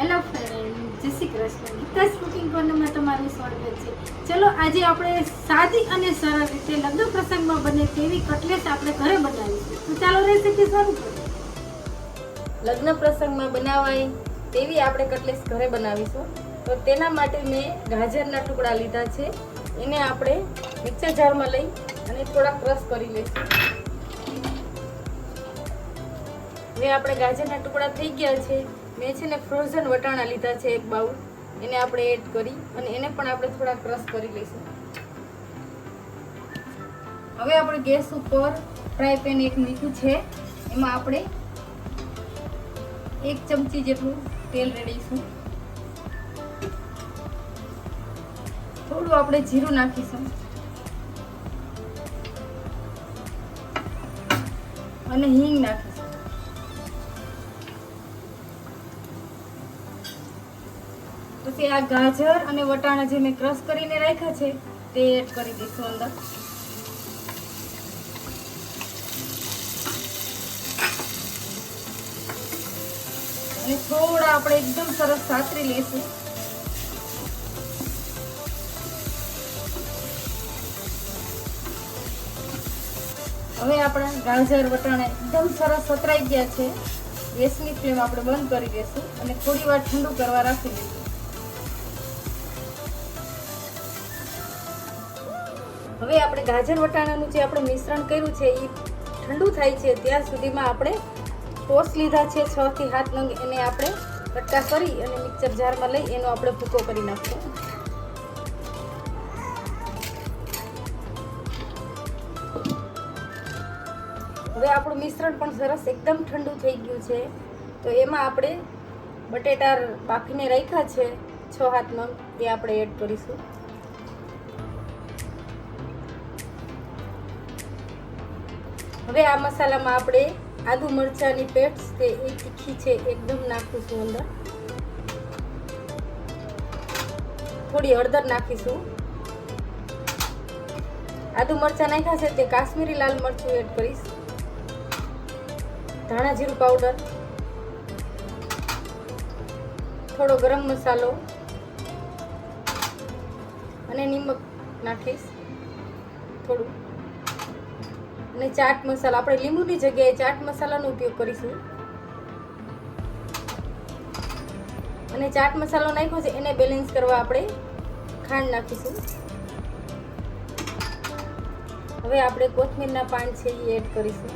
Hello friend જય Shri Krishna. Geeta's cooking કોર્નરમાં તમારું સ્વાગત છે. ચલો, આજે આપણે સાદી અને સરળ રીતે લગ્ન પ્રસંગમાં બને તેવી કટલેસ આપણે ઘરે બનાવીશું. તો ચાલો રેસીપી શરૂ કરીએ. લગ્ન પ્રસંગમાં બનાવાય તેવી આપણે કટલેસ ઘરે બનાવીશું. તો તેના માટે મેં ગાજરના ટુકડા લીધા છે. એને આપણે મિક્સર જારમાં લઈ અને થોડા ક્રશ કરી લઈશું. હવે આપણે ગાજરના ટુકડા થઈ ગયા છે. મેં છે ને ફ્રોઝન વટાણા લીધા છે એક બાઉલ. એને આપણે એડ કરી અને એને પણ આપણે થોડા ક્રશ કરી લઈશું. હવે આપણે ગેસ ઉપર ફ્રાય પેન એક મીઠું છે. એમાં આપણે એક ચમચી જેટલું તેલ રેડીશું. થોડું આપણે જીરું નાખીશું. અને હિંગ નાખીશું. પછી આ ગાજર અને વટાણા જે મેં ક્રશ કરીને રાખ્યા છે, તે એડ કરી દઈશું અંદર. અને થોડા આપણે એકદમ સરસ સાતરી લઈશું હવે આપણા ગાજર, વટાણા એકદમ સરસ સતરાઈ ગયા છે. ગેસની ફ્લેમ આપણે બંધ કરી દઈશું અને થોડી વાર ઠંડુ કરવા રાખી દઈશું. હવે આપણે ગાજર વટાણાનું જે આપણે મિશ્રણ કર્યું છે એ ઠંડુ થાય છે, ત્યાં સુધીમાં આપણે ટોસ લીધા છે, છ થી સાત નંગ એને આપણે કટકા કરી અને મિક્સર જારમાં લઈ એનો આપણે ભૂકો કરી નાખશું. હવે આપણું મિશ્રણ પણ સરસ એકદમ ઠંડુ થઈ ગયું છે. તો એમાં આપણે બટેટા બાફીને રાખ્યા છે, છ હાથ નંગ, એ આપણે એડ કરીશું. હવે આ મસાલામાં આપણે આદુ મરચાંની પેસ્ટ તે એ તીખી છે એકદમ નાખીશું અંદર. થોડી હળદર નાખીશું. આદુ મરચાં નાખ્યા છે તે કાશ્મીરી લાલ મરચું એડ કરીશ. ધાણા જીરું પાવડર. થોડો ગરમ મસાલો. અને નિમક નાખીશ થોડું. અને ચાટ મસાલા. આપણે લીંબુની જગ્યાએ ચાટ મસાલાનો ઉપયોગ કરીશું. અને ચાટ મસાલો નાખ્યો છે, એને બેલેન્સ કરવા આપણે ખાંડ નાખીશું. હવે આપણે કોથમીરના પાન છે એ એડ કરીશું.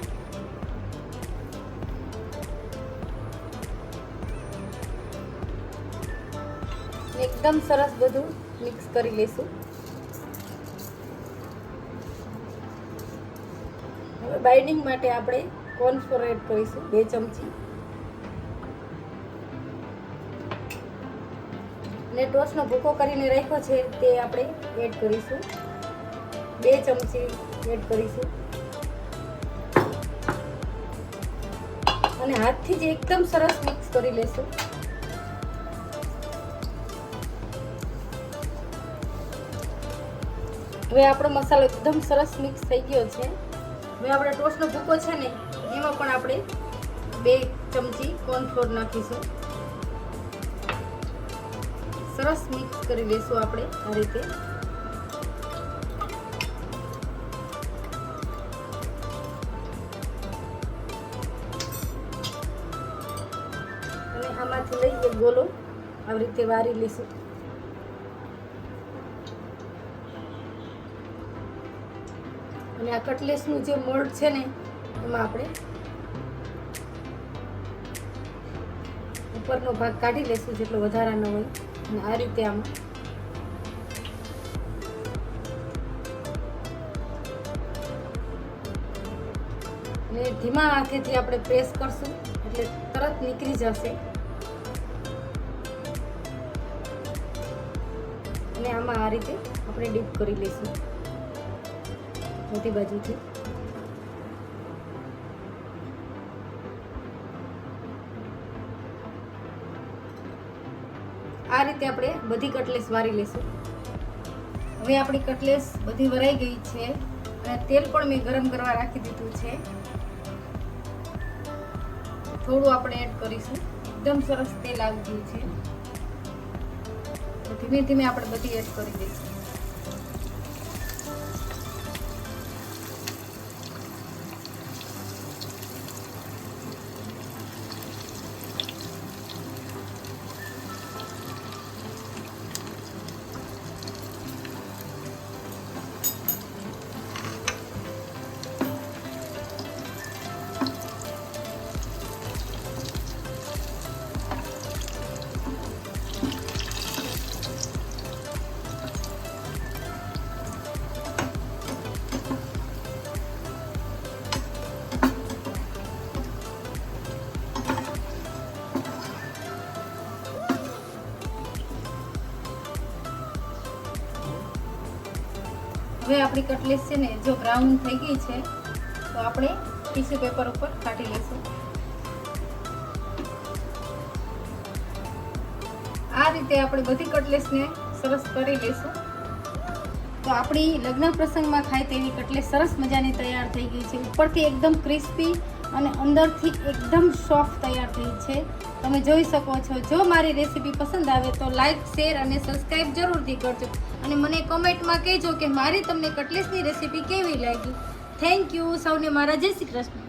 એકદમ સરસ બધું મિક્સ કરી લઈશું. હવે બાઇન્ડિંગ માટે આપણે કોર્નફ્લોર એડ કરીશું બે ચમચી. ને ટોસનો ભૂકો કરીને રાખ્યો છે તે આપણે એડ કરીશું. બે ચમચી એડ કરીશું. અને હાથથી જ એકદમ સરસ મિક્સ કરી લેશું. હવે આપણો મસાલો એકદમ સરસ મિક્સ થઈ ગયો છે. હવે આપણે ટોસ્ટનો ભૂકો છે ને, એમાં પણ આપણે બે ચમચી કોર્નફ્લોર નાખીશું. સરસ મિક્સ કરી લઈશું આપણે આ રીતે. અને આમાંથી લઈ એક ગોલો, આવી રીતે વારી લઈશું અને આ કટલેસનું જે મોડ છે ને, એમાં આપણે ઉપરનો ભાગ કાઢી લેશું જેટલો વધારાનો હોય. અને આ રીતે આમાં અને ધીમા હાથેથી આપણે પ્રેસ કરશું, એટલે તરત નીકળી જશે. અને આમાં આ રીતે આપણે ડીપ કરી લઈશું. બધી બાજુથી આ રીતે આપણે બધી કટલેસ વારી લઈશું હવે આપણી કટલેસ બધી વરાઈ ગઈ છે અને તેલ પણ મેં ગરમ કરવા રાખી દીધું છે. થોડું આપણે એડ કરીશું. એકદમ સરસ તેલ આવી ગયું છે. ધીમે ધીમે આપણે બધી એડ કરી દઈશું. હવે આપણી કટલેસ છે ને, જો બ્રાઉન થઈ ગઈ છે, તો આપણે ટીશ્યુ પેપર ઉપર કાઢી લઈશું. આ રીતે આપણે બધી કટલેસને સરસ કરી લઈશું. તો આપણી લગ્ન પ્રસંગમાં ખાય તેવી કટલેસ સરસ મજાની તૈયાર થઈ ગઈ છે. ઉપરથી એકદમ ક્રિસ્પી અને અંદરથી એકદમ સોફ્ટ તૈયાર થઈ છે. તમે જોઈ શકો છો. જો મારી રેસીપી પસંદ આવે તો લાઇક શેર અને સબસ્ક્રાઈબ જરૂરથી કરજો. અને મને કોમેન્ટમાં કહેજો કે મારી તમને કટલેસની રેસીપી કેવી લાગી. થેન્ક યુ સૌને મારા જય શ્રી કૃષ્ણ.